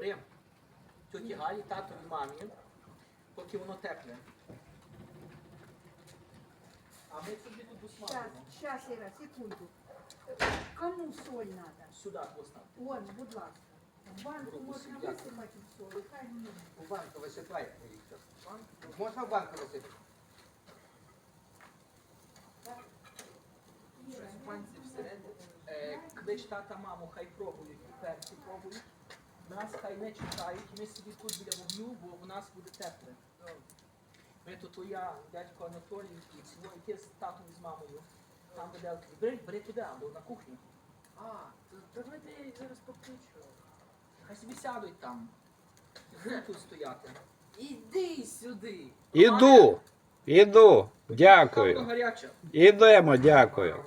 Рим. Тьоті Галі, татові мамі, поки воно тепле. А ми собі тут усмажимо. Сейчас, Іра, секунду. Кому соль надо? Сюди поставте. Вон, будь ласка. В банку Руку можна висимати соль, хай мені. У банку висипай. Віктор. Можна в банку висипати? Іра, Е, клич тата маму, хай пробують перці нас хай не чекають, ми собі тут біля вогню, бо у нас буде тепле. Ми тут то я, дядько Анатолій, і свій отець з татом з мамою. Там буде бери, бери туди, бо на кухню. А, то давайте я їх зараз покличу. Хай собі сядуть там. Будуть тут стояти. Іди сюди. Іду, іду, дякую. гаряче. Ідемо, дякую.